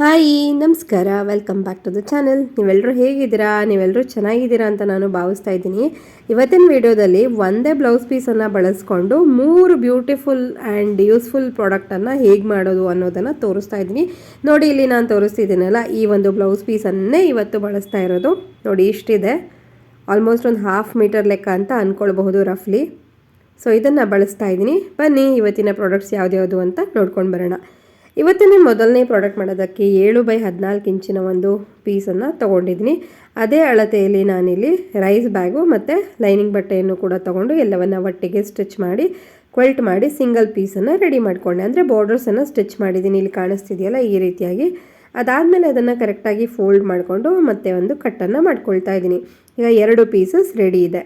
Hi, ನಮಸ್ಕಾರ. Welcome back to the channel ನೀವೆಲ್ಲರೂ ಹೇಗಿದ್ದೀರಾ? ನೀವೆಲ್ಲರೂ ಚೆನ್ನಾಗಿದ್ದೀರಾ ಅಂತ ನಾನು ಭಾವಿಸ್ತಾ ಇದ್ದೀನಿ. ಇವತ್ತಿನ ವಿಡಿಯೋದಲ್ಲಿ ಒಂದೇ ಬ್ಲೌಸ್ ಪೀಸನ್ನು ಬಳಸ್ಕೊಂಡು ಮೂರು ಬ್ಯೂಟಿಫುಲ್ ಆ್ಯಂಡ್ ಯೂಸ್ಫುಲ್ ಪ್ರಾಡಕ್ಟನ್ನು ಹೇಗೆ ಮಾಡೋದು ಅನ್ನೋದನ್ನು ತೋರಿಸ್ತಾ ಇದ್ದೀನಿ. ನೋಡಿ, ಇಲ್ಲಿ ನಾನು ತೋರಿಸ್ತಿದ್ದೀನಲ್ಲ, ಈ ಒಂದು ಬ್ಲೌಸ್ ಪೀಸನ್ನೇ ಇವತ್ತು ಬಳಸ್ತಾ ಇರೋದು. ನೋಡಿ, ಇಷ್ಟಿದೆ. ಆಲ್ಮೋಸ್ಟ್ ಒಂದು ಹಾಫ್ ಮೀಟರ್ ಲೆಕ್ಕ ಅಂತ ಅಂದ್ಕೊಳ್ಬಹುದು ರಫ್ಲಿ ಸೊ ಇದನ್ನು ಬಳಸ್ತಾ ಇದ್ದೀನಿ. ಬನ್ನಿ, ಇವತ್ತಿನ ಪ್ರಾಡಕ್ಟ್ಸ್ ಯಾವ್ದ್ಯಾವುದು ಅಂತ ನೋಡ್ಕೊಂಡು ಬರೋಣ. ಇವತ್ತಿನ ಮೊದಲನೇ ಪ್ರಾಡಕ್ಟ್ ಮಾಡೋದಕ್ಕೆ ಏಳು ಬೈ ಹದಿನಾಲ್ಕು ಇಂಚಿನ ಒಂದು ಪೀಸನ್ನು ತೊಗೊಂಡಿದ್ದೀನಿ. ಅದೇ ಅಳತೆಯಲ್ಲಿ ನಾನಿಲ್ಲಿ ರೈಸ್ ಬ್ಯಾಗು ಮತ್ತು ಲೈನಿಂಗ್ ಬಟ್ಟೆಯನ್ನು ಕೂಡ ತೊಗೊಂಡು ಎಲ್ಲವನ್ನು ಒಟ್ಟಿಗೆ ಸ್ಟಿಚ್ ಮಾಡಿ ಕ್ವೆಲ್ಟ್ ಮಾಡಿ ಸಿಂಗಲ್ ಪೀಸನ್ನು ರೆಡಿ ಮಾಡಿಕೊಂಡೆ. ಅಂದರೆ ಬಾರ್ಡರ್ಸನ್ನು ಸ್ಟಿಚ್ ಮಾಡಿದ್ದೀನಿ. ಇಲ್ಲಿ ಕಾಣಿಸ್ತಿದೆಯಲ್ಲ ಈ ರೀತಿಯಾಗಿ. ಅದಾದಮೇಲೆ ಅದನ್ನು ಕರೆಕ್ಟಾಗಿ ಫೋಲ್ಡ್ ಮಾಡಿಕೊಂಡು ಮತ್ತೆ ಒಂದು ಕಟ್ಟನ್ನು ಮಾಡ್ಕೊಳ್ತಾ ಇದ್ದೀನಿ. ಈಗ ಎರಡು ಪೀಸಸ್ ರೆಡಿ ಇದೆ.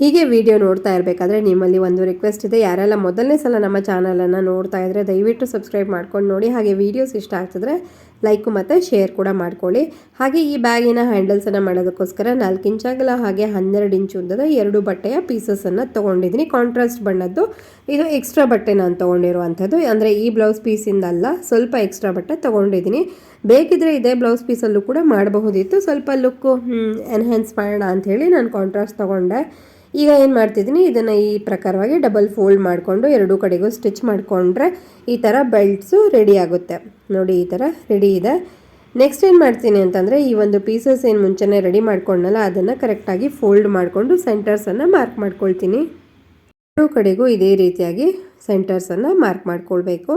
ಹೀಗೆ ವಿಡಿಯೋ ನೋಡ್ತಾ ಇರಬೇಕಾದ್ರೆ ನಿಮ್ಮಲ್ಲಿ ಒಂದು ರಿಕ್ವೆಸ್ಟ್ ಇದೆ. ಯಾರೆಲ್ಲ ಮೊದಲನೇ ಸಲ ನಮ್ಮ ಚಾನಲನ್ನು ನೋಡ್ತಾ ಇದ್ದರೆ ದಯವಿಟ್ಟು ಸಬ್ಸ್ಕ್ರೈಬ್ ಮಾಡ್ಕೊಂಡು ನೋಡಿ. ಹಾಗೆ ವೀಡಿಯೋಸ್ ಇಷ್ಟ ಆಗ್ತಿದ್ರೆ ಲೈಕು ಮತ್ತು ಶೇರ್ ಕೂಡ ಮಾಡ್ಕೊಳ್ಳಿ. ಹಾಗೆ ಈ ಬ್ಯಾಗಿನ ಹ್ಯಾಂಡಲ್ಸನ್ನು ಮಾಡೋದಕ್ಕೋಸ್ಕರ ನಾಲ್ಕು ಇಂಚಾಗಲ ಹಾಗೆ ಹನ್ನೆರಡು ಇಂಚು ಉದ್ದದ ಎರಡು ಬಟ್ಟೆಯ ಪೀಸಸನ್ನು ತೊಗೊಂಡಿದ್ದೀನಿ. ಕಾಂಟ್ರಾಸ್ಟ್ ಬಣ್ಣದ್ದು. ಇದು ಎಕ್ಸ್ಟ್ರಾ ಬಟ್ಟೆ ನಾನು ತೊಗೊಂಡಿರುವಂಥದ್ದು. ಅಂದರೆ ಈ ಬ್ಲೌಸ್ ಪೀಸಿಂದಲ್ಲ ಸ್ವಲ್ಪ ಎಕ್ಸ್ಟ್ರಾ ಬಟ್ಟೆ ತೊಗೊಂಡಿದ್ದೀನಿ. ಬೇಕಿದ್ರೆ ಇದೇ ಬ್ಲೌಸ್ ಪೀಸಲ್ಲೂ ಕೂಡ ಮಾಡಬಹುದಿತ್ತು. ಸ್ವಲ್ಪ ಲುಕ್ಕು ಎನ್ಹ್ಯಾನ್ಸ್ ಮಾಡೋಣ ಅಂಥೇಳಿ ನಾನು ಕಾಂಟ್ರಾಸ್ಟ್ ತೊಗೊಂಡೆ. ಈಗ ಏನು ಮಾಡ್ತಿದ್ದೀನಿ, ಇದನ್ನು ಈ ಪ್ರಕಾರವಾಗಿ ಡಬಲ್ ಫೋಲ್ಡ್ ಮಾಡಿಕೊಂಡು ಎರಡೂ ಕಡೆಗೂ ಸ್ಟಿಚ್ ಮಾಡಿಕೊಂಡ್ರೆ ಈ ಥರ ಬೆಲ್ಟ್ಸು ರೆಡಿ ಆಗುತ್ತೆ. ನೋಡಿ ಈ ಥರ ರೆಡಿ ಇದೆ. ನೆಕ್ಸ್ಟ್ ಏನು ಮಾಡ್ತೀನಿ ಅಂತಂದರೆ ಈ ಒಂದು ಪೀಸಸ್ ಏನು ಮುಂಚೆನೇ ರೆಡಿ ಮಾಡ್ಕೊಂಡಲ್ಲ ಅದನ್ನು ಕರೆಕ್ಟಾಗಿ ಫೋಲ್ಡ್ ಮಾಡಿಕೊಂಡು ಸೆಂಟರ್ಸನ್ನು ಮಾರ್ಕ್ ಮಾಡ್ಕೊಳ್ತೀನಿ. ಎರಡೂ ಕಡೆಗೂ ಇದೇ ರೀತಿಯಾಗಿ ಸೆಂಟರ್ಸನ್ನು ಮಾರ್ಕ್ ಮಾಡ್ಕೊಳ್ಬೇಕು.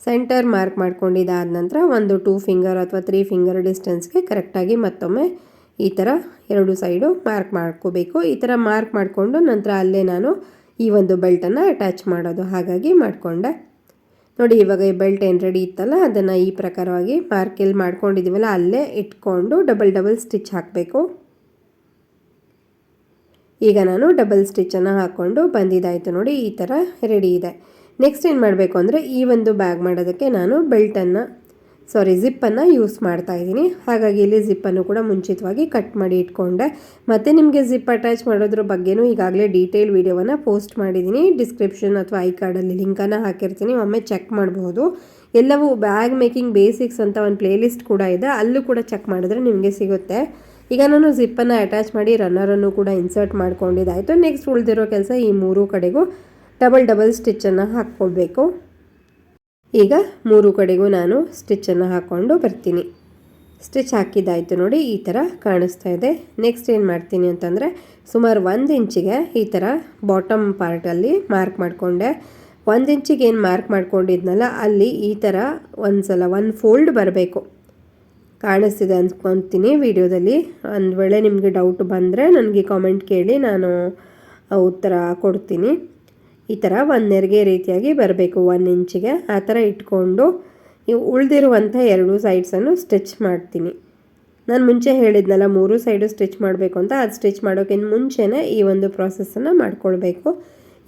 ಸೆಂಟರ್ ಮಾರ್ಕ್ ಮಾಡ್ಕೊಂಡಿದ್ದಾದ ನಂತರ ಒಂದು ಟೂ ಫಿಂಗರ್ ಅಥವಾ ತ್ರೀ ಫಿಂಗರ್ ಡಿಸ್ಟೆನ್ಸ್ಗೆ ಕರೆಕ್ಟಾಗಿ ಮತ್ತೊಮ್ಮೆ ಈ ಥರ ಎರಡು ಸೈಡು ಮಾರ್ಕ್ ಮಾಡ್ಕೋಬೇಕು. ಈ ಥರ ಮಾರ್ಕ್ ಮಾಡಿಕೊಂಡು ನಂತರ ಅಲ್ಲೇ ನಾನು ಈ ಒಂದು ಬೆಲ್ಟನ್ನು ಅಟ್ಯಾಚ್ ಮಾಡೋದು. ಹಾಗಾಗಿ ಮಾಡಿಕೊಂಡೆ. ನೋಡಿ, ಇವಾಗ ಈ ಬೆಲ್ಟ್ ಏನು ರೆಡಿ ಇತ್ತಲ್ಲ, ಅದನ್ನು ಈ ಪ್ರಕಾರವಾಗಿ ಮಾರ್ಕೆಲ್ ಮಾಡ್ಕೊಂಡಿದ್ದೀವಲ್ಲ ಅಲ್ಲೇ ಇಟ್ಕೊಂಡು ಡಬಲ್ ಡಬಲ್ ಸ್ಟಿಚ್ ಹಾಕಬೇಕು. ಈಗ ನಾನು ಡಬಲ್ ಸ್ಟಿಚ್ಚನ್ನು ಹಾಕ್ಕೊಂಡು ಬಂದಿದ್ದಾಯಿತು ನೋಡಿ, ಈ ಥರ ರೆಡಿ ಇದೆ. ನೆಕ್ಸ್ಟ್ ಏನು ಮಾಡಬೇಕು ಅಂದರೆ, ಈ ಒಂದು ಬ್ಯಾಗ್ ಮಾಡೋದಕ್ಕೆ ನಾನು ಬೆಲ್ಟನ್ನು ಸಾರಿ ಜಿಪ್ಪನ್ನು ಯೂಸ್ ಮಾಡ್ತಾ ಇದ್ದೀನಿ. ಹಾಗಾಗಿ ಇಲ್ಲಿ ಜಿಪ್ಪನ್ನು ಕೂಡ ಮುಂಚಿತವಾಗಿ ಕಟ್ ಮಾಡಿ ಇಟ್ಕೊಂಡೆ. ಮತ್ತು ನಿಮಗೆ ಜಿಪ್ ಅಟ್ಯಾಚ್ ಮಾಡೋದ್ರ ಬಗ್ಗೆನೂ ಈಗಾಗಲೇ ಡೀಟೇಲ್ ವೀಡಿಯೋವನ್ನು ಪೋಸ್ಟ್ ಮಾಡಿದ್ದೀನಿ. ಡಿಸ್ಕ್ರಿಪ್ಷನ್ ಅಥವಾ ಐ ಕಾರ್ಡಲ್ಲಿ ಲಿಂಕನ್ನು ಹಾಕಿರ್ತೀನಿ. ಒಮ್ಮೆ ಚೆಕ್ ಮಾಡಬಹುದು ಎಲ್ಲವೂ ಬ್ಯಾಗ್ ಮೇಕಿಂಗ್ ಬೇಸಿಕ್ಸ್ ಅಂತ ಒಂದು ಪ್ಲೇಲಿಸ್ಟ್ ಕೂಡ ಇದೆ. ಅಲ್ಲೂ ಕೂಡ ಚೆಕ್ ಮಾಡಿದ್ರೆ ನಿಮಗೆ ಸಿಗುತ್ತೆ. ಈಗ ನಾನು ಜಿಪ್ಪನ್ನು ಅಟ್ಯಾಚ್ ಮಾಡಿ ರನ್ನರನ್ನು ಕೂಡ ಇನ್ಸರ್ಟ್ ಮಾಡ್ಕೊಂಡಿದ್ದಾಯಿತು ನೆಕ್ಸ್ಟ್ ಉಳಿದಿರೋ ಕೆಲಸ ಈ ಮೂರು ಕಡೆಗೂ ಡಬಲ್ ಡಬಲ್ ಸ್ಟಿಚ್ಚನ್ನು ಹಾಕ್ಕೊಳ್ಬೇಕು ಈಗ ಮೂರು ಕಡೆಗೂ ನಾನು ಸ್ಟಿಚ್ಚನ್ನು ಹಾಕ್ಕೊಂಡು ಬರ್ತೀನಿ. ಸ್ಟಿಚ್ ಹಾಕಿದ್ದಾಯಿತು ನೋಡಿ, ಈ ಥರ ಕಾಣಿಸ್ತಾ ಇದೆ. ನೆಕ್ಸ್ಟ್ ಏನು ಮಾಡ್ತೀನಿ ಅಂತಂದರೆ, ಸುಮಾರು ಒಂದು ಇಂಚಿಗೆ ಈ ಥರ ಬಾಟಮ್ ಪಾರ್ಟಲ್ಲಿ ಮಾರ್ಕ್ ಮಾಡಿಕೊಂಡೆ. ಒಂದು ಇಂಚಿಗೆ ಏನು ಮಾರ್ಕ್ ಮಾಡ್ಕೊಂಡಿದ್ನಲ್ಲ, ಅಲ್ಲಿ ಈ ಥರ ಒಂದು ಸಲ ಒಂದು ಫೋಲ್ಡ್ ಬರಬೇಕು. ಕಾಣಿಸ್ತಿದೆ ಅಂದ್ಕೊತೀನಿ ವಿಡಿಯೋದಲ್ಲಿ. ಒಂದು ವೇಳೆ ನಿಮಗೆ ಡೌಟ್ ಬಂದರೆ ನನಗೆ ಕಾಮೆಂಟ್ ಕೇಳಿ, ನಾನು ಉತ್ತರ ಕೊಡ್ತೀನಿ. ಈ ಥರ ಒಂದು ನೆರಿಗೆ ರೀತಿಯಾಗಿ ಬರಬೇಕು. ಒನ್ ಇಂಚಿಗೆ ಆ ಥರ ಇಟ್ಕೊಂಡು ನೀವು ಉಳಿದಿರುವಂಥ ಎರಡು ಸೈಡ್ಸನ್ನು ಸ್ಟಿಚ್ ಮಾಡ್ತೀನಿ. ನಾನು ಮುಂಚೆ ಹೇಳಿದ್ನಲ್ಲ, ಮೂರು ಸೈಡು ಸ್ಟಿಚ್ ಮಾಡಬೇಕು ಅಂತ. ಅದು ಸ್ಟಿಚ್ ಮಾಡೋಕ್ಕಿಂತ ಮುಂಚೆನೇ ಈ ಒಂದು ಪ್ರಾಸೆಸ್ಸನ್ನು ಮಾಡ್ಕೊಳ್ಬೇಕು.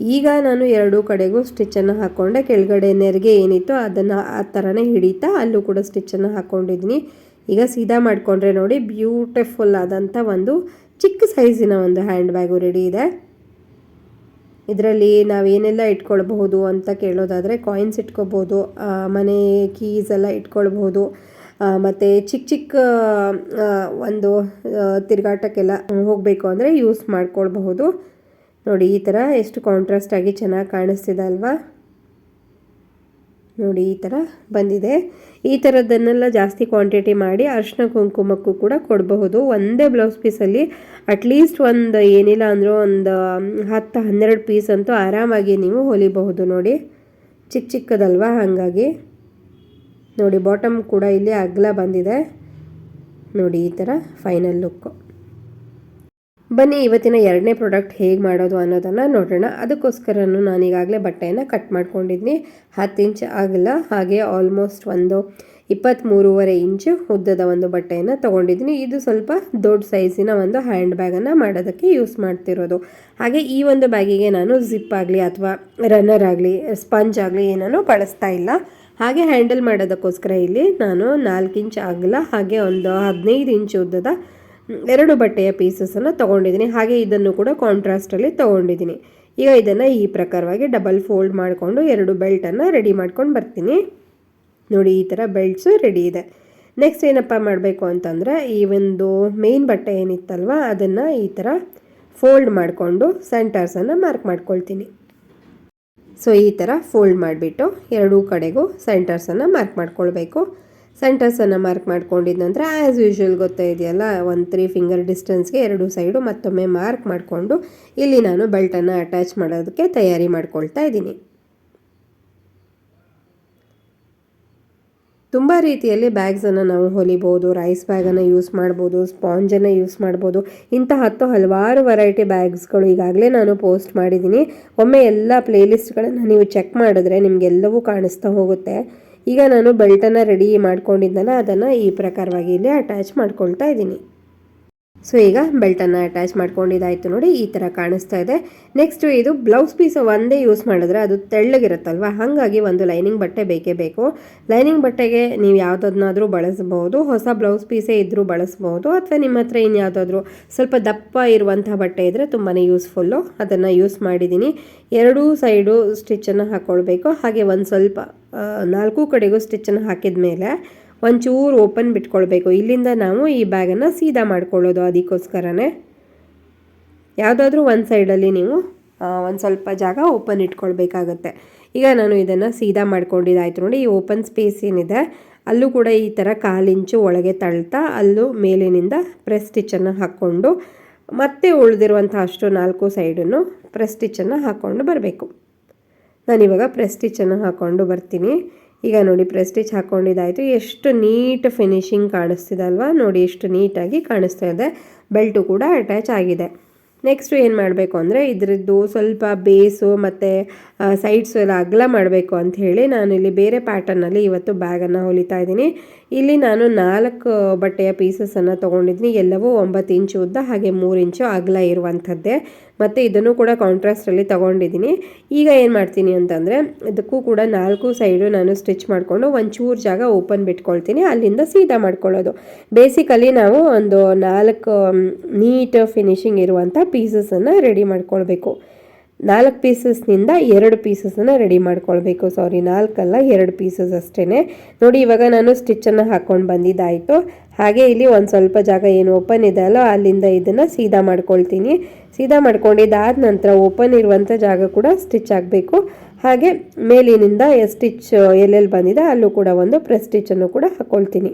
ಈಗ ನಾನು ಎರಡೂ ಕಡೆಗೂ ಸ್ಟಿಚ್ಚನ್ನು ಹಾಕ್ಕೊಂಡೆ ಕೆಳಗಡೆ ನೆರಿಗೆ ಏನಿತ್ತು ಅದನ್ನು ಆ ಥರನೇ ಹಿಡಿತಾ ಅಲ್ಲೂ ಕೂಡ ಸ್ಟಿಚ್ಚನ್ನು ಹಾಕ್ಕೊಂಡಿದ್ದೀನಿ ಈಗ ಸೀದಾ ಮಾಡಿಕೊಂಡ್ರೆ ನೋಡಿ ಬ್ಯೂಟಿಫುಲ್ ಆದಂಥ ಒಂದು ಚಿಕ್ಕ ಸೈಜಿನ ಒಂದು ಹ್ಯಾಂಡ್ ಬ್ಯಾಗು ರೆಡಿ ಇದೆ. ಇದರಲ್ಲಿ ನಾವೇನೆಲ್ಲ ಇಟ್ಕೊಳ್ಬಹುದು ಅಂತ ಕೇಳೋದಾದರೆ ಕಾಯಿನ್ಸ್ ಇಟ್ಕೋಬೋದು ಮನೆ ಕೀಸ್ ಎಲ್ಲ ಇಟ್ಕೊಳ್ಬಹುದು ಮತ್ತು ಚಿಕ್ಕ ಚಿಕ್ಕ ಒಂದು ತಿರುಗಾಟಕ್ಕೆಲ್ಲ ಹೋಗಬೇಕು ಅಂದರೆ ಯೂಸ್ ಮಾಡ್ಕೊಳ್ಬಹುದು. ನೋಡಿ ಈ ಥರ ಎಷ್ಟು ಕಾಂಟ್ರಾಸ್ಟ್ ಆಗಿ ಚೆನ್ನಾಗಿ ಕಾಣಿಸ್ತಿದೆ ಅಲ್ವಾ? ನೋಡಿ, ಈ ಥರ ಬಂದಿದೆ. ಈ ಥರದ್ದನ್ನೆಲ್ಲ ಜಾಸ್ತಿ ಕ್ವಾಂಟಿಟಿ ಮಾಡಿ ಅರ್ಶಿನ ಕುಂಕುಮಕ್ಕೂ ಕೂಡ ಕೊಡಬಹುದು. ಒಂದೇ ಬ್ಲೌಸ್ ಪೀಸಲ್ಲಿ ಅಟ್ಲೀಸ್ಟ್ ಒಂದು ಏನಿಲ್ಲ ಅಂದರೂ ಒಂದು ಹತ್ತು, ಹನ್ನೆರಡು ಪೀಸ್ ಅಂತೂ ಆರಾಮಾಗಿ ನೀವು ಹೊಲಿಬಹುದು ನೋಡಿ. ಚಿಕ್ಕ ಚಿಕ್ಕದಲ್ವಾ ಹಾಗಾಗಿ. ನೋಡಿ ಬಾಟಮ್ ಕೂಡ ಇಲ್ಲಿ ಅಗಲ ಬಂದಿದೆ. ನೋಡಿ, ಈ ಥರ ಫೈನಲ್ ಲುಕ್ಕು ಬನ್ನಿ, ಇವತ್ತಿನ ಎರಡನೇ ಪ್ರಾಡಕ್ಟ್ ಹೇಗೆ ಮಾಡೋದು ಅನ್ನೋದನ್ನು ನೋಡೋಣ. ಅದಕ್ಕೋಸ್ಕರನೂ ನಾನು ಈಗಾಗಲೇ ಬಟ್ಟೆಯನ್ನು ಕಟ್ ಮಾಡ್ಕೊಂಡಿದ್ದೀನಿ ಹತ್ತು ಇಂಚ್ ಆಗಲ್ಲ, ಹಾಗೆ ಆಲ್ಮೋಸ್ಟ್ ಒಂದು ಇಪ್ಪತ್ತ್ಮೂರುವರೆ ಇಂಚು ಉದ್ದದ ಒಂದು ಬಟ್ಟೆಯನ್ನು ತೊಗೊಂಡಿದ್ದೀನಿ ಇದು ಸ್ವಲ್ಪ ದೊಡ್ಡ ಸೈಜಿನ ಒಂದು ಹ್ಯಾಂಡ್ ಬ್ಯಾಗನ್ನು ಮಾಡೋದಕ್ಕೆ ಯೂಸ್ ಮಾಡ್ತಿರೋದು. ಹಾಗೆ ಈ ಒಂದು ಬ್ಯಾಗಿಗೆ ನಾನು ಜಿಪ್ ಆಗಲಿ ಅಥವಾ ರನ್ನರ್ ಆಗಲಿ ಸ್ಪಂಜ್ ಆಗಲಿ ಏನೂ ಬಳಸ್ತಾ ಇಲ್ಲ. ಹಾಗೆ ಹ್ಯಾಂಡಲ್ ಮಾಡೋದಕ್ಕೋಸ್ಕರ ಇಲ್ಲಿ ನಾನು ನಾಲ್ಕು ಇಂಚ್ ಆಗಲ್ಲ, ಹಾಗೆ ಒಂದು ಹದಿನೈದು ಇಂಚ್ ಉದ್ದದ ಎರಡು ಬಟ್ಟೆಯ ಪೀಸಸನ್ನು ತೊಗೊಂಡಿದ್ದೀನಿ. ಹಾಗೆ ಇದನ್ನು ಕೂಡ ಕಾಂಟ್ರಾಸ್ಟಲ್ಲಿ ತೊಗೊಂಡಿದ್ದೀನಿ. ಈಗ ಇದನ್ನು ಈ ಪ್ರಕಾರವಾಗಿ ಡಬಲ್ ಫೋಲ್ಡ್ ಮಾಡಿಕೊಂಡು ಎರಡು ಬೆಲ್ಟನ್ನು ರೆಡಿ ಮಾಡ್ಕೊಂಡು ಬರ್ತೀನಿ. ನೋಡಿ, ಈ ಥರ ಬೆಲ್ಟ್ಸು ರೆಡಿ ಇದೆ. ನೆಕ್ಸ್ಟ್ ಏನಪ್ಪ ಮಾಡಬೇಕು ಅಂತಂದರೆ, ಈ ಒಂದು ಮೇನ್ ಬಟ್ಟೆ ಏನಿತ್ತಲ್ವ, ಅದನ್ನು ಈ ಥರ ಫೋಲ್ಡ್ ಮಾಡಿಕೊಂಡು ಸೆಂಟರ್ಸನ್ನು ಮಾರ್ಕ್ ಮಾಡ್ಕೊಳ್ತೀನಿ. ಸೊ ಈ ಥರ ಫೋಲ್ಡ್ ಮಾಡಿಬಿಟ್ಟು ಎರಡೂ ಕಡೆಗೂ ಸೆಂಟರ್ಸನ್ನು ಮಾರ್ಕ್ ಮಾಡ್ಕೊಳ್ಬೇಕು. ಸೆಂಟರ್ಸನ್ನು ಮಾರ್ಕ್ ಮಾಡ್ಕೊಂಡಿದ ನಂತರ ಆ್ಯಸ್ ಯೂಶ್ವಲ್ ಗೊತ್ತೇ ಇದೆಯಲ್ಲ, ಒಂದು ತ್ರೀ ಫಿಂಗರ್ ಡಿಸ್ಟೆನ್ಸ್ಗೆ ಎರಡು ಸೈಡು ಮತ್ತೊಮ್ಮೆ ಮಾರ್ಕ್ ಮಾಡಿಕೊಂಡು ಇಲ್ಲಿ ನಾನು ಬೆಲ್ಟನ್ನು ಅಟ್ಯಾಚ್ ಮಾಡೋದಕ್ಕೆ ತಯಾರಿ ಮಾಡ್ಕೊಳ್ತಾ ಇದ್ದೀನಿ. ತುಂಬ ರೀತಿಯಲ್ಲಿ ಬ್ಯಾಗ್ಸನ್ನು ನಾವು ಹೊಲಿಬೋದು ರೈಸ್ ಬ್ಯಾಗನ್ನು ಯೂಸ್ ಮಾಡ್ಬೋದು ಸ್ಪಾಂಜನ್ನು ಯೂಸ್ ಮಾಡ್ಬೋದು. ಇಂಥ ಹತ್ತು ಹಲವಾರು ವೆರೈಟಿ ಬ್ಯಾಗ್ಸ್ಗಳು ಈಗಾಗಲೇ ನಾನು ಪೋಸ್ಟ್ ಮಾಡಿದ್ದೀನಿ. ಒಮ್ಮೆ ಎಲ್ಲ ಪ್ಲೇಲಿಸ್ಟ್ಗಳನ್ನು ನೀವು ಚೆಕ್ ಮಾಡಿದ್ರೆ ನಿಮಗೆಲ್ಲವೂ ಕಾಣಿಸ್ತಾ ಹೋಗುತ್ತೆ. ಈಗ ನಾನು ಬೆಲ್ಟನ್ನು ರೆಡಿ ಮಾಡ್ಕೊಂಡಿದ್ದೆನಲ್ಲ ಅದನ್ನು ಈ ಪ್ರಕಾರವಾಗಿ ಇಲ್ಲಿ ಅಟ್ಯಾಚ್ ಮಾಡ್ಕೊಳ್ತಾ ಇದ್ದೀನಿ. ಸೊ ಈಗ ಬೆಲ್ಟನ್ನು ಅಟ್ಯಾಚ್ ಮಾಡ್ಕೊಂಡಿದ್ದಾಯಿತು ನೋಡಿ, ಈ ಥರ ಕಾಣಿಸ್ತಾ ಇದೆ. ನೆಕ್ಸ್ಟು ಇದು ಬ್ಲೌಸ್ ಪೀಸ್ ಒಂದೇ ಯೂಸ್ ಮಾಡಿದ್ರೆ ಅದು ತೆಳ್ಳಗಿರುತ್ತಲ್ವ? ಹಾಗಾಗಿ ಒಂದು ಲೈನಿಂಗ್ ಬಟ್ಟೆ ಬೇಕೇ ಬೇಕು. ಲೈನಿಂಗ್ ಬಟ್ಟೆಗೆ ನೀವು ಯಾವುದನ್ನಾದರೂ ಬಳಸಬಹುದು ಹೊಸ ಬ್ಲೌಸ್ ಪೀಸೇ ಇದ್ದರೂ ಬಳಸ್ಬೋದು, ಅಥವಾ ನಿಮ್ಮ ಹತ್ರ ಇನ್ಯಾವುದಾದ್ರೂ ಸ್ವಲ್ಪ ದಪ್ಪ ಇರುವಂಥ ಬಟ್ಟೆ ಇದ್ದರೆ ತುಂಬಾ ಯೂಸ್ಫುಲ್ಲು ಅದನ್ನು ಯೂಸ್ ಮಾಡಿದ್ದೀನಿ. ಎರಡೂ ಸೈಡು ಸ್ಟಿಚ್ಚನ್ನು ಹಾಕ್ಕೊಳ್ಬೇಕು ಹಾಗೆ ಒಂದು ಸ್ವಲ್ಪ ನಾಲ್ಕು ಕಡೆಗೂ ಸ್ಟಿಚ್ಚನ್ನು ಹಾಕಿದ ಮೇಲೆ ಒಂಚೂರು ಓಪನ್ ಬಿಟ್ಕೊಳ್ಬೇಕು. ಇಲ್ಲಿಂದ ನಾವು ಈ ಬ್ಯಾಗನ್ನು ಸೀದಾ ಮಾಡ್ಕೊಳ್ಳೋದು ಅದಕ್ಕೋಸ್ಕರನೇ. ಯಾವುದಾದ್ರೂ ಒಂದು ಸೈಡಲ್ಲಿ ನೀವು ಒಂದು ಸ್ವಲ್ಪ ಜಾಗ ಓಪನ್ ಇಟ್ಕೊಳ್ಬೇಕಾಗತ್ತೆ. ಈಗ ನಾನು ಇದನ್ನು ಸೀದಾ ಮಾಡ್ಕೊಂಡಿದ್ದಾಯ್ತು ನೋಡಿ, ಈ ಓಪನ್ ಸ್ಪೇಸ್ ಏನಿದೆ, ಅಲ್ಲೂ ಕೂಡ ಈ ಥರ ಕಾಲಿಂಚು ಒಳಗೆ ತಳ್ತಾ, ಅಲ್ಲೂ ಮೇಲಿನಿಂದ ಪ್ರೆಸ್ ಸ್ಟಿಚ್ಚನ್ನು ಹಾಕ್ಕೊಂಡು, ಮತ್ತೆ ಉಳಿದಿರುವಂಥ ಅಷ್ಟು ನಾಲ್ಕು ಸೈಡನ್ನು ಪ್ರೆಸ್ ಸ್ಟಿಚ್ಚನ್ನು ಹಾಕ್ಕೊಂಡು ಬರಬೇಕು. ನಾನಿವಾಗ ಪ್ರೆಸ್ ಸ್ಟಿಚ್ಚನ್ನು ಹಾಕ್ಕೊಂಡು ಬರ್ತೀನಿ. ಈಗ ನೋಡಿ ಪ್ರೆಸ್ಟಿಚ್ ಹಾಕ್ಕೊಂಡಿದ್ದಾಯಿತು ಎಷ್ಟು ನೀಟ್ ಫಿನಿಶಿಂಗ್ ಕಾಣಿಸ್ತಿದೆ ಅಲ್ವಾ? ನೋಡಿ, ಎಷ್ಟು ನೀಟಾಗಿ ಕಾಣಿಸ್ತಾ ಇದೆ. ಬೆಲ್ಟು ಕೂಡ ಅಟ್ಯಾಚ್ ಆಗಿದೆ. ನೆಕ್ಸ್ಟು ಏನು ಮಾಡಬೇಕು ಅಂದರೆ ಇದರದ್ದು ಸ್ವಲ್ಪ ಬೇಸು ಮತ್ತು ಸೈಡ್ಸು ಎಲ್ಲ ಅಗಲ ಮಾಡಬೇಕು ಅಂತ ಹೇಳಿ ನಾನು ಇಲ್ಲಿ ಬೇರೆ ಪ್ಯಾಟರ್ನಲ್ಲಿ ಇವತ್ತು ಬ್ಯಾಗನ್ನು ಹೊಲಿತಾ ಇದ್ದೀನಿ. ಇಲ್ಲಿ ನಾನು ನಾಲ್ಕು ಬಟ್ಟೆಯ ಪೀಸಸನ್ನು ತೊಗೊಂಡಿದ್ದೀನಿ. ಎಲ್ಲವೂ ಒಂಬತ್ತು ಇಂಚು ಉದ್ದ ಹಾಗೆ ಮೂರು ಇಂಚು ಅಗಲ ಇರುವಂಥದ್ದೇ. ಮತ್ತು ಇದನ್ನು ಕೂಡ ಕಾಂಟ್ರಾಸ್ಟಲ್ಲಿ ತೊಗೊಂಡಿದ್ದೀನಿ. ಈಗ ಏನು ಮಾಡ್ತೀನಿ ಅಂತಂದರೆ, ಇದಕ್ಕೂ ಕೂಡ ನಾಲ್ಕು ಸೈಡು ನಾನು ಸ್ಟಿಚ್ ಮಾಡಿಕೊಂಡು ಒಂಚೂರು ಜಾಗ ಓಪನ್ ಬಿಟ್ಕೊಳ್ತೀನಿ. ಅಲ್ಲಿಂದ ಸೀದಾ ಮಾಡ್ಕೊಳ್ಳೋದು. ಬೇಸಿಕಲಿ ನಾವು ಒಂದು ನಾಲ್ಕು ನೀಟ್ ಫಿನಿಶಿಂಗ್ ಇರುವಂಥ ಪೀಸಸನ್ನು ರೆಡಿ ಮಾಡ್ಕೊಳ್ಬೇಕು. ನಾಲ್ಕು ಪೀಸಸ್ನಿಂದ ಎರಡು ಪೀಸಸನ್ನು ರೆಡಿ ಮಾಡ್ಕೊಳ್ಬೇಕು. ಸಾರಿ ನಾಲ್ಕಲ್ಲ ಎರಡು ಪೀಸಸ್ ಅಷ್ಟೇ ನೋಡಿ, ಇವಾಗ ನಾನು ಸ್ಟಿಚ್ಚನ್ನು ಹಾಕ್ಕೊಂಡು ಬಂದಿದ್ದಾಯಿತು. ಹಾಗೆ ಇಲ್ಲಿ ಒಂದು ಸ್ವಲ್ಪ ಜಾಗ ಏನು ಓಪನ್ ಇದೆ ಅಲ್ಲೋ, ಅಲ್ಲಿಂದ ಇದನ್ನು ಸೀದಾ ಮಾಡ್ಕೊಳ್ತೀನಿ. ಸೀದಾ ಮಾಡ್ಕೊಂಡಿದ್ದಾದ ನಂತರ ಓಪನ್ ಇರುವಂಥ ಜಾಗ ಕೂಡ ಸ್ಟಿಚ್ ಆಗಬೇಕು. ಹಾಗೆ ಮೇಲಿನಿಂದ ಸ್ಟಿಚ್ ಎಲ್ಲೆಲ್ಲಿ ಬಂದಿದೆ, ಅಲ್ಲೂ ಕೂಡ ಒಂದು ಪ್ರೆಸ್ ಸ್ಟಿಚ್ಚನ್ನು ಕೂಡ ಹಾಕ್ಕೊಳ್ತೀನಿ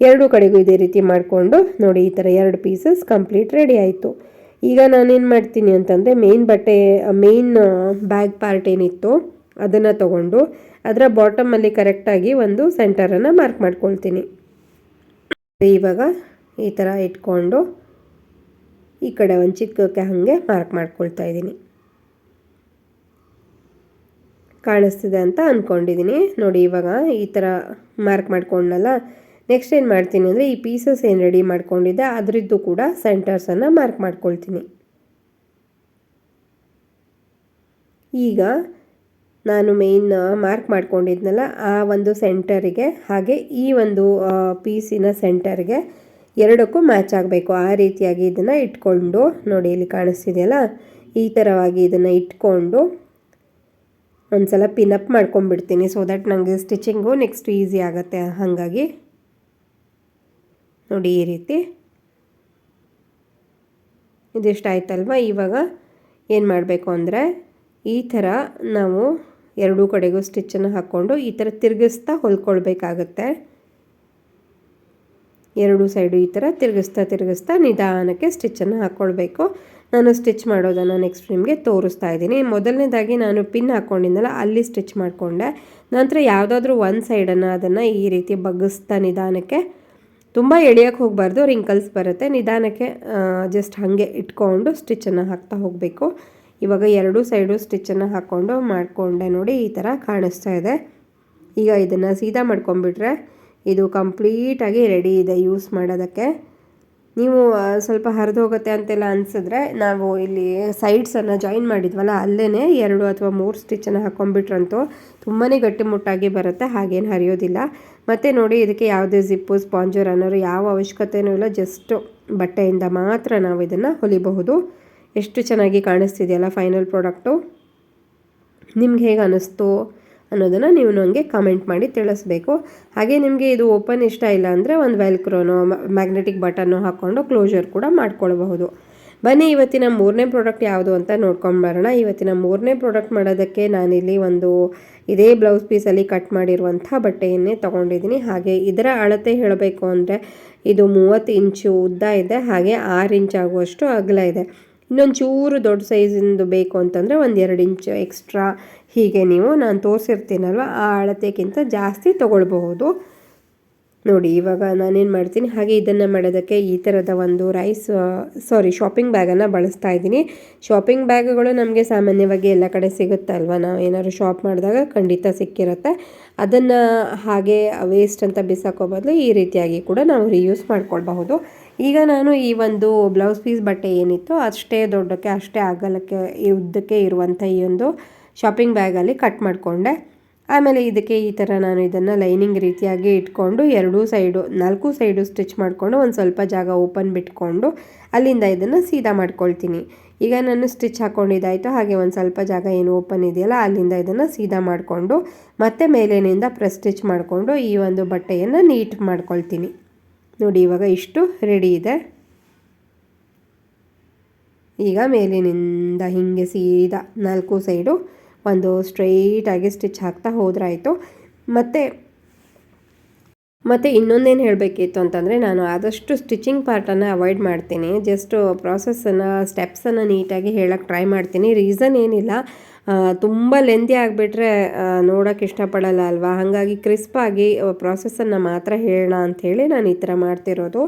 ಎರಡು ಕಡೆಗೂ ಇದೇ ರೀತಿ ಮಾಡಿಕೊಂಡು ನೋಡಿ ಈ ಥರ ಎರಡು ಪೀಸಸ್ ಕಂಪ್ಲೀಟ್ ರೆಡಿ ಆಯಿತು. ಈಗ ನಾನೇನು ಮಾಡ್ತೀನಿ ಅಂತಂದರೆ ಮೇನ್ ಬಟ್ಟೆ, ಮೇನ್ ಬ್ಯಾಗ್ ಪಾರ್ಟ್ ಏನಿತ್ತು ಅದನ್ನು ತಗೊಂಡು ಅದರ ಬಾಟಮಲ್ಲಿ ಕರೆಕ್ಟಾಗಿ ಒಂದು ಸೆಂಟರನ್ನು ಮಾರ್ಕ್ ಮಾಡ್ಕೊಳ್ತೀನಿ. ಇವಾಗ ಈ ಥರ ಇಟ್ಕೊಂಡು ಈ ಕಡೆ ಒಂದು ಚಿಕ್ಕಕ್ಕೆ ಹಾಗೆ ಮಾರ್ಕ್ ಮಾಡ್ಕೊಳ್ತಾ ಇದ್ದೀನಿ. ಕಾಣಿಸ್ತಿದೆ ಅಂತ ಅಂದ್ಕೊಂಡಿದ್ದೀನಿ ನೋಡಿ ಇವಾಗ ಈ ಥರ ಮಾರ್ಕ್ ಮಾಡ್ಕೊಂಡಲ್ಲ ನೆಕ್ಸ್ಟ್ ಏನು ಮಾಡ್ತೀನಿ ಅಂದರೆ ಈ ಪೀಸಸ್ ಏನು ರೆಡಿ ಮಾಡ್ಕೊಂಡಿದ್ದೆ, ಅದರದ್ದು ಕೂಡ ಸೆಂಟರ್ಸನ್ನು ಮಾರ್ಕ್ ಮಾಡ್ಕೊಳ್ತೀನಿ. ಈಗ ನಾನು ಮೇಯ್ನ್ ಮಾರ್ಕ್ ಮಾಡ್ಕೊಂಡಿದ್ನಲ್ಲ, ಆ ಒಂದು ಸೆಂಟರಿಗೆ ಹಾಗೆ ಈ ಒಂದು ಪೀಸಿನ ಸೆಂಟರ್ಗೆ ಎರಡಕ್ಕೂ ಮ್ಯಾಚ್ ಆಗಬೇಕು. ಆ ರೀತಿಯಾಗಿ ಇದನ್ನು ಇಟ್ಕೊಂಡು, ನೋಡಿ ಇಲ್ಲಿ ಕಾಣಿಸ್ತಿದೆಯಲ್ಲ? ಈ ಥರವಾಗಿ ಇದನ್ನು ಇಟ್ಕೊಂಡು ಒಂದು ಸಲ ಪಿನಪ್ ಮಾಡ್ಕೊಂಡ್ಬಿಡ್ತೀನಿ ಸೊ ದಟ್ ನನಗೆ ಸ್ಟಿಚಿಂಗು ನೆಕ್ಸ್ಟ್ ಈಸಿ ಆಗುತ್ತೆ. ಹಾಗಾಗಿ ನೋಡಿ ಈ ರೀತಿ. ಇದಿಷ್ಟ ಆಯ್ತಲ್ವ ಇವಾಗ ಏನು ಮಾಡಬೇಕು ಅಂದರೆ ಈ ಥರ ನಾವು ಎರಡೂ ಕಡೆಗೂ ಸ್ಟಿಚ್ಚನ್ನು ಹಾಕ್ಕೊಂಡು ಈ ಥರ ತಿರುಗಿಸ್ತಾ ಹೊಲ್ಕೊಳ್ಬೇಕಾಗತ್ತೆ. ಎರಡು ಸೈಡು ಈ ಥರ ತಿರುಗಿಸ್ತಾ ತಿರುಗಿಸ್ತಾ ನಿಧಾನಕ್ಕೆ ಸ್ಟಿಚ್ಚನ್ನು ಹಾಕ್ಕೊಳ್ಬೇಕು ನಾನು ಸ್ಟಿಚ್ ಮಾಡೋದನ್ನು ನೆಕ್ಸ್ಟ್ ನಿಮಗೆ ತೋರಿಸ್ತಾ ಇದ್ದೀನಿ. ಮೊದಲನೇದಾಗಿ ನಾನು ಪಿನ್ ಹಾಕ್ಕೊಂಡಿದ್ದಲ್ಲ ಅಲ್ಲಿ ಸ್ಟಿಚ್ ಮಾಡಿಕೊಂಡೆ. ನಂತರ ಯಾವುದಾದ್ರೂ ಒಂದು ಸೈಡನ್ನು ಅದನ್ನು ಈ ರೀತಿ ಬಗ್ಗಿಸ್ತಾ ನಿಧಾನಕ್ಕೆ ತುಂಬ ಎಳಿಯೋಕೆ ಹೋಗಬಾರ್ದು ರಿಂಕಲ್ಸ್ ಬರುತ್ತೆ. ನಿಧಾನಕ್ಕೆ ಜಸ್ಟ್ ಹಾಗೆ ಇಟ್ಕೊಂಡು ಸ್ಟಿಚ್ಚನ್ನು ಹಾಕ್ತಾ ಹೋಗಬೇಕು. ಇವಾಗ ಎರಡೂ ಸೈಡು ಸ್ಟಿಚ್ಚನ್ನು ಹಾಕ್ಕೊಂಡು ಮಾಡಿಕೊಂಡೆ ನೋಡಿ ಈ ಥರ ಕಾಣಿಸ್ತಾ ಇದೆ. ಈಗ ಇದನ್ನು ಸೀದಾ ಮಾಡ್ಕೊಂಬಿಟ್ರೆ ಇದು ಕಂಪ್ಲೀಟಾಗಿ ರೆಡಿ ಇದೆ ಯೂಸ್ ಮಾಡೋದಕ್ಕೆ. ನೀವು ಸ್ವಲ್ಪ ಹರಿದು ಹೋಗುತ್ತೆ ಅಂತೆಲ್ಲ ಅನಿಸಿದ್ರೆ ನಾವು ಇಲ್ಲಿ ಸೈಡ್ಸನ್ನು ಜಾಯಿನ್ ಮಾಡಿದ್ವಲ್ಲ ಅಲ್ಲೇ ಎರಡು ಅಥವಾ ಮೂರು ಸ್ಟಿಚ್ಚನ್ನು ಹಾಕ್ಕೊಂಬಿಟ್ರಂತೂ ತುಂಬಾ ಗಟ್ಟಿಮುಟ್ಟಾಗಿ ಬರುತ್ತೆ, ಹಾಗೇನು ಹರಿಯೋದಿಲ್ಲ. ಮತ್ತು ನೋಡಿ ಇದಕ್ಕೆ ಯಾವುದೇ ಜಿಪ್ಪು, ಸ್ಪಾಂಜರ್ ಅನ್ನೋರು ಯಾವ ಅವಶ್ಯಕತೆಯೂ ಇಲ್ಲ. ಜಸ್ಟ್ ಬಟ್ಟೆಯಿಂದ ಮಾತ್ರ ನಾವು ಇದನ್ನು ಹೊಲಿಬಹುದು. ಎಷ್ಟು ಚೆನ್ನಾಗಿ ಕಾಣಿಸ್ತಿದೆಯಲ್ಲ ಫೈನಲ್ ಪ್ರಾಡಕ್ಟು. ನಿಮ್ಗೆ ಹೇಗೆ ಅನ್ನಿಸ್ತು ಅನ್ನೋದನ್ನು ನೀವು ನನಗೆ ಕಮೆಂಟ್ ಮಾಡಿ ತಿಳಿಸ್ಬೇಕು. ಹಾಗೆ ನಿಮಗೆ ಇದು ಓಪನ್ ಇಷ್ಟ ಇಲ್ಲ ಅಂದರೆ ಒಂದು ವೆಲ್ಕ್ರೋನೋ ಮ್ಯಾಗ್ನೆಟಿಕ್ ಬಟನ್ನು ಹಾಕ್ಕೊಂಡು ಕ್ಲೋಜರ್ ಕೂಡ ಮಾಡ್ಕೊಳ್ಬಹುದು. ಬನ್ನಿ, ಇವತ್ತಿನ ಮೂರನೇ ಪ್ರಾಡಕ್ಟ್ ಯಾವುದು ಅಂತ ನೋಡ್ಕೊಂಡು ಬರೋಣ. ಇವತ್ತಿನ ಮೂರನೇ ಪ್ರಾಡಕ್ಟ್ ಮಾಡೋದಕ್ಕೆ ನಾನಿಲ್ಲಿ ಒಂದು ಇದೇ ಬ್ಲೌಸ್ ಪೀಸಲ್ಲಿ ಕಟ್ ಮಾಡಿರುವಂಥ ಬಟ್ಟೆಯನ್ನೇ ತೊಗೊಂಡಿದ್ದೀನಿ. ಹಾಗೆ ಇದರ ಅಳತೆ ಹೇಳಬೇಕು ಅಂದರೆ ಇದು ಮೂವತ್ತು ಇಂಚು ಉದ್ದ ಇದೆ, ಹಾಗೆ ಆರು ಇಂಚ್ ಆಗುವಷ್ಟು ಅಗಲ ಇದೆ. ಇನ್ನೊಂದು ಚೂರು ದೊಡ್ಡ ಸೈಜಿಂದು ಬೇಕು ಅಂತಂದರೆ ಒಂದು ಎರಡು ಇಂಚು ಎಕ್ಸ್ಟ್ರಾ ಹೀಗೆ ನೀವು ನಾನು ತೋರಿಸಿರ್ತೀನಲ್ವ, ಆ ಅಳತೆಗಿಂತ ಜಾಸ್ತಿ ತೊಗೊಳ್ಬಹುದು. ನೋಡಿ, ಇವಾಗ ನಾನೇನು ಮಾಡ್ತೀನಿ, ಹಾಗೆ ಇದನ್ನು ಮಾಡೋದಕ್ಕೆ ಈ ಥರದ ಒಂದು ರೈಸ್ ಸಾರಿ ಶಾಪಿಂಗ್ ಬ್ಯಾಗನ್ನು ಬಳಸ್ತಾ ಇದ್ದೀನಿ. ಶಾಪಿಂಗ್ ಬ್ಯಾಗ್ಗಳು ನಮಗೆ ಸಾಮಾನ್ಯವಾಗಿ ಎಲ್ಲ ಕಡೆ ಸಿಗುತ್ತಲ್ವ ನಾವು ಏನಾದ್ರು ಶಾಪ್ ಮಾಡಿದಾಗ ಖಂಡಿತ ಸಿಕ್ಕಿರುತ್ತೆ. ಅದನ್ನು ಹಾಗೆ ವೇಸ್ಟ್ ಅಂತ ಬಿಸಾಕೋ ಬದಲು ಈ ರೀತಿಯಾಗಿ ಕೂಡ ನಾವು ರೀಯೂಸ್ ಮಾಡ್ಕೊಳ್ಬಹುದು. ಈಗ ನಾನು ಈ ಒಂದು ಬ್ಲೌಸ್ ಪೀಸ್ ಬಟ್ಟೆ ಏನಿತ್ತು ಅಷ್ಟೇ ದೊಡ್ಡಕ್ಕೆ, ಅಷ್ಟೇ ಆಗಲಕ್ಕೆ ಉದ್ದಕ್ಕೆ ಇರುವಂಥ ಈ ಒಂದು ಶಾಪಿಂಗ್ ಬ್ಯಾಗಲ್ಲಿ ಕಟ್ ಮಾಡಿಕೊಂಡೆ. ಆಮೇಲೆ ಇದಕ್ಕೆ ಈ ಥರ ನಾನು ಇದನ್ನು ಲೈನಿಂಗ್ ರೀತಿಯಾಗಿ ಇಟ್ಕೊಂಡು ಎರಡೂ ಸೈಡು, ನಾಲ್ಕು ಸೈಡು ಸ್ಟಿಚ್ ಮಾಡಿಕೊಂಡು ಒಂದು ಸ್ವಲ್ಪ ಜಾಗ ಓಪನ್ ಬಿಟ್ಕೊಂಡು ಅಲ್ಲಿಂದ ಇದನ್ನು ಸೀದಾ ಮಾಡ್ಕೊಳ್ತೀನಿ. ಈಗ ನಾನು ಸ್ಟಿಚ್ ಹಾಕ್ಕೊಂಡಿದ್ದಾಯಿತು ಹಾಗೆ ಒಂದು ಸ್ವಲ್ಪ ಜಾಗ ಏನು ಓಪನ್ ಇದೆಯಲ್ಲ ಅಲ್ಲಿಂದ ಇದನ್ನು ಸೀದಾ ಮಾಡಿಕೊಂಡು ಮತ್ತೆ ಮೇಲಿನಿಂದ ಪ್ರೆಸ್ ಸ್ಟಿಚ್ ಮಾಡಿಕೊಂಡು ಈ ಒಂದು ಬಟ್ಟೆಯನ್ನು ನೀಟ್ ಮಾಡ್ಕೊಳ್ತೀನಿ. ನೋಡಿ, ಇವಾಗ ಇಷ್ಟು ರೆಡಿ ಇದೆ. ಈಗ ಮೇಲಿನಿಂದ ಹೀಗೆ ಸೀದಾ ನಾಲ್ಕು ಸೈಡು ಒಂದು ಸ್ಟ್ರೈಟಾಗಿ ಸ್ಟಿಚ್ ಹಾಕ್ತಾ ಹೋದ್ರಾಯಿತು. ಮತ್ತು ಮತ್ತು ಇನ್ನೊಂದೇನು ಹೇಳಬೇಕಿತ್ತು ಅಂತಂದರೆ ನಾನು ಆದಷ್ಟು ಸ್ಟಿಚಿಂಗ್ ಪಾರ್ಟನ್ನು ಅವಾಯ್ಡ್ ಮಾಡ್ತೀನಿ. ಜಸ್ಟ್ ಪ್ರಾಸೆಸ್ಸನ್ನು ಸ್ಟೆಪ್ಸನ್ನು ನೀಟಾಗಿ ಹೇಳೋಕ್ಕೆ ಟ್ರೈ ಮಾಡ್ತೀನಿ. ರೀಸನ್ ಏನಿಲ್ಲ. ತುಂಬ ಲೆಂದಿ ಆಗಿಬಿಟ್ರೆ ನೋಡೋಕ್ಕೆ ಇಷ್ಟಪಡಲ್ಲ ಅಲ್ವಾ? ಹಾಗಾಗಿ ಕ್ರಿಸ್ಪಾಗಿ ಪ್ರಾಸೆಸ್ಸನ್ನು ಮಾತ್ರ ಹೇಳೋಣ ಅಂಥೇಳಿ ನಾನು ಈ ಥರ ಮಾಡ್ತಿರೋದು.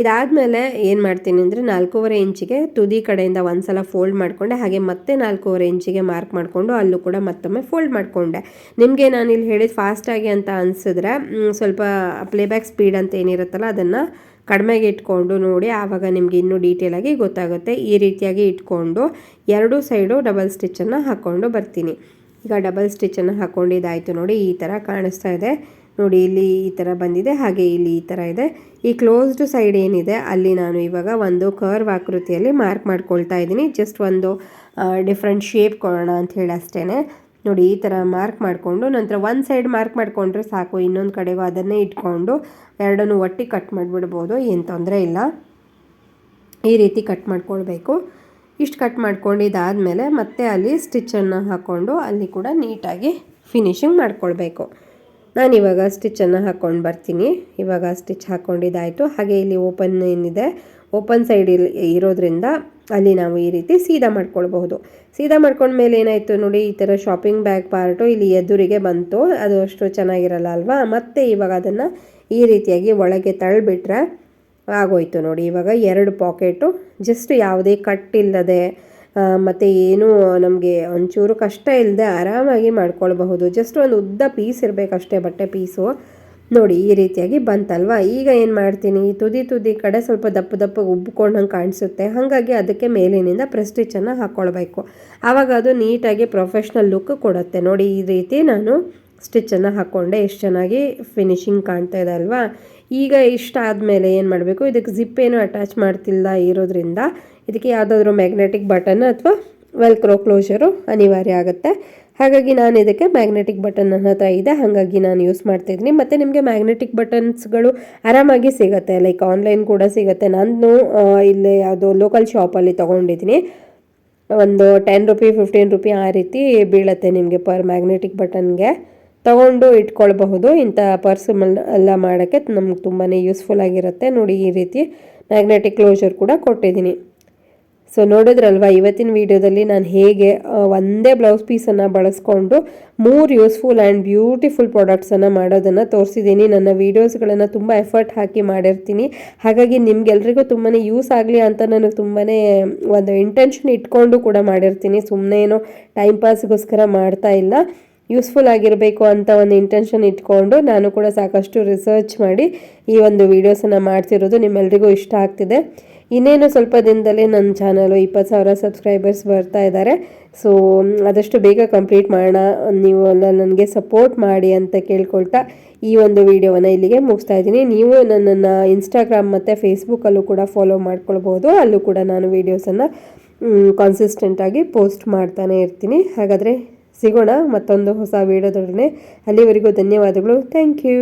ಇದಾದಮೇಲೆ ಏನು ಮಾಡ್ತೀನಿ ಅಂದರೆ ನಾಲ್ಕೂವರೆ ಇಂಚಿಗೆ ತುದಿ ಕಡೆಯಿಂದ ಒಂದು ಸಲ ಫೋಲ್ಡ್ ಮಾಡಿಕೊಂಡೆ. ಹಾಗೆ ಮತ್ತೆ ನಾಲ್ಕೂವರೆ ಇಂಚಿಗೆ ಮಾರ್ಕ್ ಮಾಡಿಕೊಂಡು ಅಲ್ಲೂ ಕೂಡ ಮತ್ತೊಮ್ಮೆ ಫೋಲ್ಡ್ ಮಾಡಿಕೊಂಡೆ. ನಿಮಗೆ ನಾನು ಇಲ್ಲಿ ಹೇಳಿದ ಫಾಸ್ಟಾಗಿ ಅಂತ ಅನಿಸಿದ್ರೆ ಸ್ವಲ್ಪ ಪ್ಲೇಬ್ಯಾಕ್ ಸ್ಪೀಡ್ ಅಂತ ಏನಿರುತ್ತಲ್ಲ ಅದನ್ನು ಕಡಿಮೆಗೆ ಇಟ್ಕೊಂಡು ನೋಡಿ, ಆವಾಗ ನಿಮಗೆ ಇನ್ನೂ ಡೀಟೇಲಾಗಿ ಗೊತ್ತಾಗುತ್ತೆ. ಈ ರೀತಿಯಾಗಿ ಇಟ್ಕೊಂಡು ಎರಡು ಸೈಡು ಡಬಲ್ ಸ್ಟಿಚ್ಚನ್ನು ಹಾಕ್ಕೊಂಡು ಬರ್ತೀನಿ. ಈಗ ಡಬಲ್ ಸ್ಟಿಚ್ಚನ್ನು ಹಾಕ್ಕೊಂಡಿದ್ದಾಯಿತು ನೋಡಿ, ಈ ಥರ ಕಾಣಿಸ್ತಾ ಇದೆ. ನೋಡಿ, ಇಲ್ಲಿ ಈ ಥರ ಬಂದಿದೆ, ಹಾಗೆ ಇಲ್ಲಿ ಈ ಥರ ಇದೆ. ಈ ಕ್ಲೋಸ್ಡ್ ಸೈಡ್ ಏನಿದೆ, ಅಲ್ಲಿ ನಾನು ಇವಾಗ ಒಂದು ಕರ್ವ್ ಆಕೃತಿಯಲ್ಲಿ ಮಾರ್ಕ್ ಮಾಡ್ಕೊಳ್ತಾ ಇದ್ದೀನಿ. ಜಸ್ಟ್ ಒಂದು ಡಿಫ್ರೆಂಟ್ ಶೇಪ್ ಕೊಡೋಣ ಅಂತ ಹೇಳಿ ಅಷ್ಟೇ ನೋಡಿ, ಈ ಥರ ಮಾರ್ಕ್ ಮಾಡಿಕೊಂಡು, ನಂತರ ಒಂದು ಸೈಡ್ ಮಾರ್ಕ್ ಮಾಡಿಕೊಂಡ್ರೆ ಸಾಕು, ಇನ್ನೊಂದು ಕಡೆಗೂ ಅದನ್ನೇ ಇಟ್ಕೊಂಡು ಎರಡನ್ನೂ ಒಟ್ಟಿಗೆ ಕಟ್ ಮಾಡಿಬಿಡ್ಬೋದು, ಏನು ತೊಂದರೆ ಇಲ್ಲ. ಈ ರೀತಿ ಕಟ್ ಮಾಡ್ಕೊಳ್ಬೇಕು. ಇಷ್ಟು ಕಟ್ ಮಾಡ್ಕೊಂಡಿದ್ದಾದಮೇಲೆ ಮತ್ತೆ ಅಲ್ಲಿ ಸ್ಟಿಚ್ಚನ್ನು ಹಾಕ್ಕೊಂಡು ಅಲ್ಲಿ ಕೂಡ ನೀಟಾಗಿ ಫಿನಿಶಿಂಗ್ ಮಾಡ್ಕೊಳ್ಬೇಕು. ನಾನು ಇವಾಗ ಸ್ಟಿಚ್ಚನ್ನು ಹಾಕ್ಕೊಂಡು ಬರ್ತೀನಿ. ಇವಾಗ ಸ್ಟಿಚ್ ಹಾಕ್ಕೊಂಡಿದ್ದಾಯಿತು ಹಾಗೆ ಇಲ್ಲಿ ಓಪನ್ ಏನಿದೆ ಓಪನ್ ಸೈಡ್ ಇರೋದ್ರಿಂದ ಅಲ್ಲಿ ನಾವು ಈ ರೀತಿ ಸೀದಾ ಮಾಡ್ಕೊಳ್ಬಹುದು. ಸೀದಾ ಮಾಡ್ಕೊಂಡ್ಮೇಲೆ ಏನಾಯಿತು ನೋಡಿ, ಈ ಥರ ಶಾಪಿಂಗ್ ಬ್ಯಾಗ್ ಪಾರ್ಟು ಇಲ್ಲಿ ಎದುರಿಗೆ ಬಂತು. ಅದು ಅಷ್ಟು ಚೆನ್ನಾಗಿರಲ್ಲ ಅಲ್ವಾ? ಮತ್ತೆ ಇವಾಗ ಅದನ್ನು ಈ ರೀತಿಯಾಗಿ ಒಳಗೆ ತಳ್ಳಿಬಿಟ್ರೆ ಆಗೋಯ್ತು ನೋಡಿ. ಇವಾಗ ಎರಡು ಪಾಕೆಟು ಜಸ್ಟ್ ಯಾವುದೇ ಕಟ್ ಇಲ್ಲದೆ ಮತ್ತು ಏನು ನಮಗೆ ಒಂಚೂರು ಕಷ್ಟ ಇಲ್ಲದೆ ಆರಾಮಾಗಿ ಮಾಡ್ಕೊಳ್ಬಹುದು. ಜಸ್ಟ್ ಒಂದು ಉದ್ದ ಪೀಸ್ ಇರಬೇಕಷ್ಟೇ, ಬಟ್ಟೆ ಪೀಸು. ನೋಡಿ, ಈ ರೀತಿಯಾಗಿ ಬಂತಲ್ವಾ? ಈಗ ಏನು ಮಾಡ್ತೀನಿ? ತುದಿ ತುದಿ ಕಡೆ ಸ್ವಲ್ಪ ದಪ್ಪ ದಪ್ಪ ಉಬ್ಕೊಂಡಂಗೆ ಕಾಣಿಸುತ್ತೆ. ಹಾಗಾಗಿ ಅದಕ್ಕೆ ಮೇಲಿನಿಂದ ಪ್ರೆಸ್ಟಿಚನ್ನು ಹಾಕ್ಕೊಳ್ಬೇಕು ಆವಾಗ ಅದು ನೀಟಾಗಿ ಪ್ರೊಫೆಷ್ನಲ್ ಲುಕ್ ಕೊಡುತ್ತೆ. ನೋಡಿ, ಈ ರೀತಿ ನಾನು ಸ್ಟಿಚ್ಚನ್ನು ಹಾಕ್ಕೊಂಡೆ ಎಷ್ಟು ಚೆನ್ನಾಗಿ ಫಿನಿಶಿಂಗ್ ಕಾಣ್ತಾ ಇದೆ ಅಲ್ವಾ? ಈಗ ಇಷ್ಟ ಆದಮೇಲೆ ಏನು ಮಾಡಬೇಕು? ಇದಕ್ಕೆ ಜಿಪ್ ಏನು ಅಟ್ಯಾಚ್ ಮಾಡ್ತಿಲ್ಲ ಇರೋದ್ರಿಂದ ಇದಕ್ಕೆ ಯಾವುದಾದ್ರೂ ಮ್ಯಾಗ್ನೆಟಿಕ್ ಬಟನ್ ಅಥವಾ ವೆಲ್ಕ್ರೋ ಕ್ಲೋಷರು ಅನಿವಾರ್ಯ ಆಗುತ್ತೆ. ಹಾಗಾಗಿ ನಾನು ಇದಕ್ಕೆ ಮ್ಯಾಗ್ನೆಟಿಕ್ ಬಟನ್ ನನ್ನ ಹತ್ರ ಇದೆ. ಹಾಗಾಗಿ ನಾನು ಯೂಸ್ ಮಾಡ್ತಿದ್ದೀನಿ ಮತ್ತು ನಿಮಗೆ ಮ್ಯಾಗ್ನೆಟಿಕ್ ಬಟನ್ಸ್ಗಳು ಆರಾಮಾಗಿ ಸಿಗುತ್ತೆ. ಲೈಕ್ ಆನ್ಲೈನ್ ಕೂಡ ಸಿಗುತ್ತೆ. ನಾನು ಇಲ್ಲಿ ಯಾವುದೋ ಲೋಕಲ್ ಶಾಪಲ್ಲಿ ತೊಗೊಂಡಿದ್ದೀನಿ. ಒಂದು ಟೆನ್ ರುಪಿ ಫಿಫ್ಟೀನ್ ರುಪಿ ಆ ರೀತಿ ಬೀಳುತ್ತೆ ನಿಮಗೆ ಪರ್ ಮ್ಯಾಗ್ನೆಟಿಕ್ ಬಟನ್ಗೆ ತಗೊಂಡು ಇಟ್ಕೊಳ್ಬಹುದು. ಇಂಥ ಪರ್ಸ್ ಎಲ್ಲ ಮಾಡೋಕ್ಕೆ ನಮ್ಗೆ ತುಂಬಾ ಯೂಸ್ಫುಲ್ ಆಗಿರುತ್ತೆ. ನೋಡಿ ಈ ರೀತಿ ಮ್ಯಾಗ್ನೆಟಿಕ್ ಕ್ಲೋಜರ್ ಕೂಡ ಕೊಟ್ಟಿದ್ದೀನಿ. ಸೊ ನೋಡಿದ್ರಲ್ವ, ಇವತ್ತಿನ ವಿಡಿಯೋದಲ್ಲಿ ನಾನು ಹೇಗೆ ಒಂದೇ ಬ್ಲೌಸ್ ಪೀಸನ್ನು ಬಳಸ್ಕೊಂಡು ಮೂರು ಯೂಸ್ಫುಲ್ ಆ್ಯಂಡ್ ಬ್ಯೂಟಿಫುಲ್ ಪ್ರಾಡಕ್ಟ್ಸನ್ನು ಮಾಡೋದನ್ನು ತೋರಿಸಿದ್ದೀನಿ. ನನ್ನ ವೀಡಿಯೋಸ್ಗಳನ್ನು ತುಂಬ ಎಫರ್ಟ್ ಹಾಕಿ ಮಾಡಿರ್ತೀನಿ. ಹಾಗಾಗಿ ನಿಮಗೆಲ್ರಿಗೂ ತುಂಬಾ ಯೂಸ್ ಆಗಲಿ ಅಂತ ನಾನು ತುಂಬಾ ಒಂದು ಇಂಟೆನ್ಷನ್ ಇಟ್ಕೊಂಡು ಕೂಡ ಮಾಡಿರ್ತೀನಿ. ಸುಮ್ಮನೆ ಏನೋ ಟೈಮ್ ಪಾಸ್ಗೋಸ್ಕರ ಮಾಡ್ತಾ ಇಲ್ಲ. ಯೂಸ್ಫುಲ್ ಆಗಿರಬೇಕು ಅಂತ ಒಂದು ಇಂಟೆನ್ಷನ್ ಇಟ್ಕೊಂಡು ನಾನು ಕೂಡ ಸಾಕಷ್ಟು ರಿಸರ್ಚ್ ಮಾಡಿ ಈ ಒಂದು ವೀಡಿಯೋಸನ್ನು ಮಾಡ್ತಿರೋದು ನಿಮ್ಮೆಲ್ರಿಗೂ ಇಷ್ಟ ಆಗ್ತಿದೆ. ಇನ್ನೇನು ಸ್ವಲ್ಪ ದಿನದಲ್ಲೇ ನನ್ನ ಚಾನಲು ಇಪ್ಪತ್ತು ಸಾವಿರ ಸಬ್ಸ್ಕ್ರೈಬರ್ಸ್ ಬರ್ತಾ ಇದ್ದಾರೆ ಸೊ ಆದಷ್ಟು ಬೇಗ ಕಂಪ್ಲೀಟ್ ಮಾಡೋಣ. ನೀವು ಎಲ್ಲ ನನಗೆ ಸಪೋರ್ಟ್ ಮಾಡಿ ಅಂತ ಕೇಳ್ಕೊಳ್ತಾ ಈ ಒಂದು ವಿಡಿಯೋವನ್ನು ಇಲ್ಲಿಗೆ ಮುಗಿಸ್ತಾ ಇದ್ದೀನಿ. ನೀವು ನನ್ನನ್ನು ಇನ್ಸ್ಟಾಗ್ರಾಮ್ ಮತ್ತು ಫೇಸ್ಬುಕ್ಕಲ್ಲೂ ಕೂಡ ಫಾಲೋ ಮಾಡ್ಕೊಳ್ಬೋದು. ಅಲ್ಲೂ ಕೂಡ ನಾನು ವೀಡಿಯೋಸನ್ನು ಕಾನ್ಸಿಸ್ಟೆಂಟಾಗಿ ಪೋಸ್ಟ್ ಮಾಡ್ತಾನೆ ಇರ್ತೀನಿ. ಹಾಗಾದರೆ ಸಿಗೋಣ ಮತ್ತೊಂದು ಹೊಸ ವೀಡಿಯೋದೊಡನೆ. ಅಲ್ಲಿವರೆಗೂ ಧನ್ಯವಾದಗಳು. Thank you